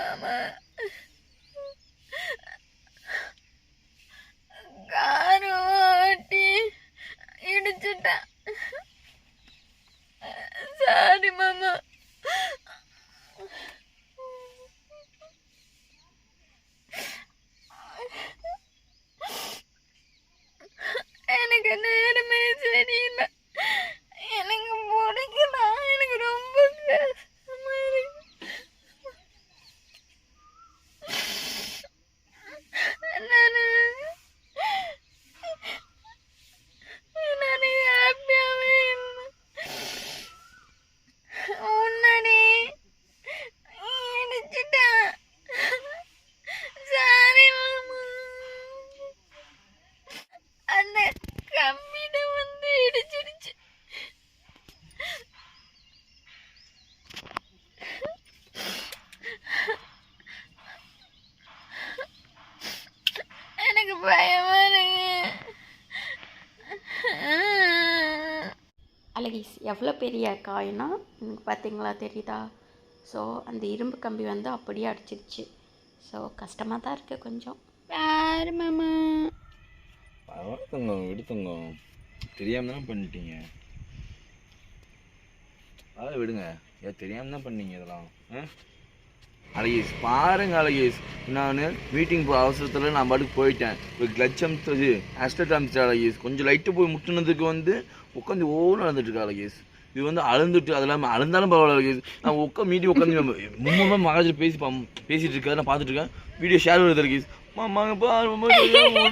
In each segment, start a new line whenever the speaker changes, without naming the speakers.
மாமா காரு ஓட்டி இடிச்சிட்டேன் சாரி மாமா எனக்கு நேரமே சரியில்லை எனக்கு பிடிக்கல எனக்கு ரொம்ப கஷ்டமா இருக்கு நானு நானு ஹாப்பியாவே முன்னாடி இடிச்சிட்டேன் சாரி மாமா அந்த கம்மிட வந்து இடிச்சிடுச்சு எனக்கு பயமா
அழகிஸ் எவ்வளோ பெரிய காயினா எனக்கு பார்த்தீங்களா தெரியுதா? ஸோ அந்த இரும்பு கம்பி வந்து அப்படியே அடிச்சிருச்சு. ஸோ கஷ்டமாக தான் இருக்குது கொஞ்சம்.
பாரு மாமா?
பரவாயில்ல தங்கம் விடு தங்கம் தெரியாம தானே பண்ணிட்டீங்க? அதெல்லாம் விடுங்க. ஏன் தெரியாம தான் பண்ணீங்க இதெல்லாம். ஆ? அழகேஷ் பாருங்க அழகேஷ் நான் மீட்டிங் போ அவசரத்தில் நான் பாட்டுக்கு போயிட்டேன். ஒரு கிளச் அமிச்சது அஸ்டட் அமிச்சிட்டா அழகேஷ் கொஞ்சம் லைட்டு போய் முட்டுனதுக்கு வந்து உட்காந்து ஓன்னு நடந்துட்டு அழகேஸ் அழகேஷ் இது வந்து அழுந்துட்டு அது இல்லாமல் அழுந்தாலும் பரவாயில்ல அழகேஷ் நான் உட்கா மீட்டி உட்காந்து மும்முமா மகாஜர் பேசி பா- பேசிகிட்டு இருக்காரு நான் பார்த்துட்டு இருக்கேன். வீடியோ ஷேர் வருது அழகேஷ் மாமாங்க பாரு மாமா தெரியாம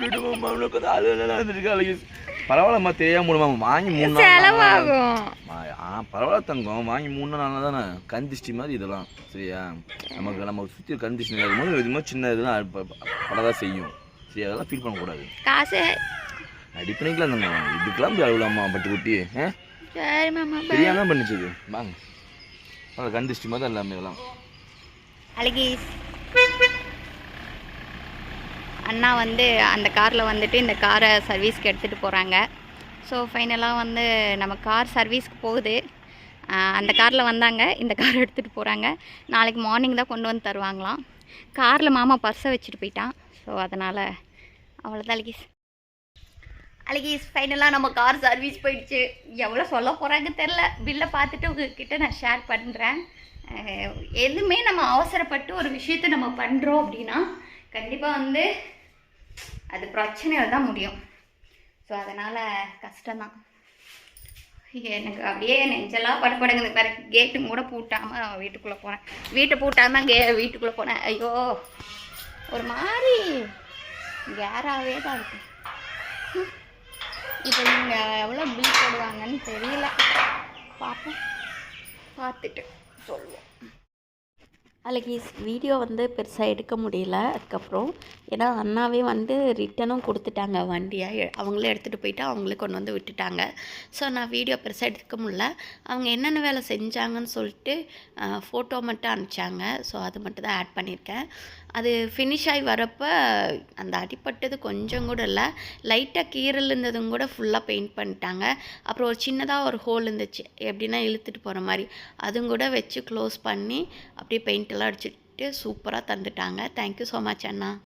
உட்காந்து அழகேஷ் பரவாயில்லம்மா தெரியாம முடியுமா வாங்கி மூணு
செலவாகும்.
ஆ பரவாயில்ல தங்கம் வாங்கி மூணு நாள் தானே? கண் திஷ்டி மாதிரி இதெல்லாம் சரியா? நமக்கு நம்ம சுற்றி கண் திஷ்டி இருக்கும்போது இது மாதிரி சின்ன இதெல்லாம் படதான் செய்யும். சரி அதெல்லாம் ஃபீல் பண்ணக்கூடாது.
காசு.
அடிப்பணிக்கலாம் தங்கம். இதுக்கெல்லாம் போய் அழுகலாமா பட்டு குட்டி ஆ?
சரி மாமா
தெரியாம தான் பண்ணிச்சு இது வாங்க. அதான் கண் திஷ்டி மாதிரி தான் எல்லாமே இதெல்லாம்.
அழகீஸ் அண்ணா வந்து அந்த காரில் வந்துட்டு இந்த காரை சர்வீஸ்க்கு எடுத்துகிட்டு போகிறாங்க ஸோ ஃபைனலாக வந்து நம்ம கார் சர்வீஸ்க்கு போகுது. அந்த காரில் வந்தாங்க. இந்த கார் எடுத்துகிட்டு போகிறாங்க நாளைக்கு மார்னிங் தான் கொண்டு வந்து தருவாங்களாம். காரில் மாமா பர்ஸை வச்சுட்டு போயிட்டான். ஸோ அதனால் அவ்வளோதான் அழகிஸ். அழகிஸ் ஃபைனலாக நம்ம கார் சர்வீஸ் போயிடுச்சு. எவ்வளோ சொல்ல போகிறாங்க தெரில பில்லை பார்த்துட்டு உங்ககிட்ட நான் ஷேர் பண்ணுறேன் எதுவுமே நம்ம அவசரப்பட்டு ஒரு விஷயத்தை நம்ம பண்ணுறோம் அப்படின்னா கண்டிப்பாக வந்து அது பிரச்சனையில் தான் முடியும். ஸோ அதனால் கஷ்டம்தான். எனக்கு அப்படியே நெஞ்செல்லாம் படப்படங்குது வேறு கேட்டு கூட பூட்டாமல் வீட்டுக்குள்ளே போனேன் வீட்டை பூட்டாமல் கே வீட்டுக்குள்ளே போனேன். ஐயோ ஒரு மாதிரி கேராகவே தான் இருக்கு. இப்போ நீங்கள் எவ்வளோ பில் போடுவாங்கன்னு தெரியல. பார்ப்போம் பார்த்துட்டு சொல்லுவோம். அழகீஸ் வீடியோ வந்து பெருசாக எடுக்க முடியல அதுக்கப்புறம். ஏன்னா அண்ணாவே வந்து ரிட்டனும் கொடுத்துட்டாங்க வண்டியை. அவங்களே எடுத்துகிட்டு போயிட்டு அவங்களே கொண்டு வந்து விட்டுட்டாங்க. ஸோ நான் வீடியோ பெருசாக எடுக்க முடியல. அவங்க என்னென்ன வேலை செஞ்சாங்கன்னு சொல்லிட்டு ஃபோட்டோ மட்டும் அனுப்பிச்சாங்க. ஸோ அது மட்டும் தான் ஆட் பண்ணியிருக்கேன். அது ஃபினிஷ் ஆகி வரப்போ அந்த அடிப்பட்டது கொஞ்சம் கூட இல்லை. லைட்டாக கீரல் இருந்ததும் கூட ஃபுல்லாக பெயிண்ட் பண்ணிட்டாங்க. அப்புறம் ஒரு சின்னதாக ஒரு ஹோல் இருந்துச்சு. எப்படின்னா இழுத்துட்டு போகிற மாதிரி. அதுவும் கூட வச்சு க்ளோஸ் பண்ணி அப்படியே பெயிண்ட் எல்லாம் அடிச்சுட்டு சூப்பராக தந்துட்டாங்க. தேங்க்யூ ஸோ மச் அண்ணா.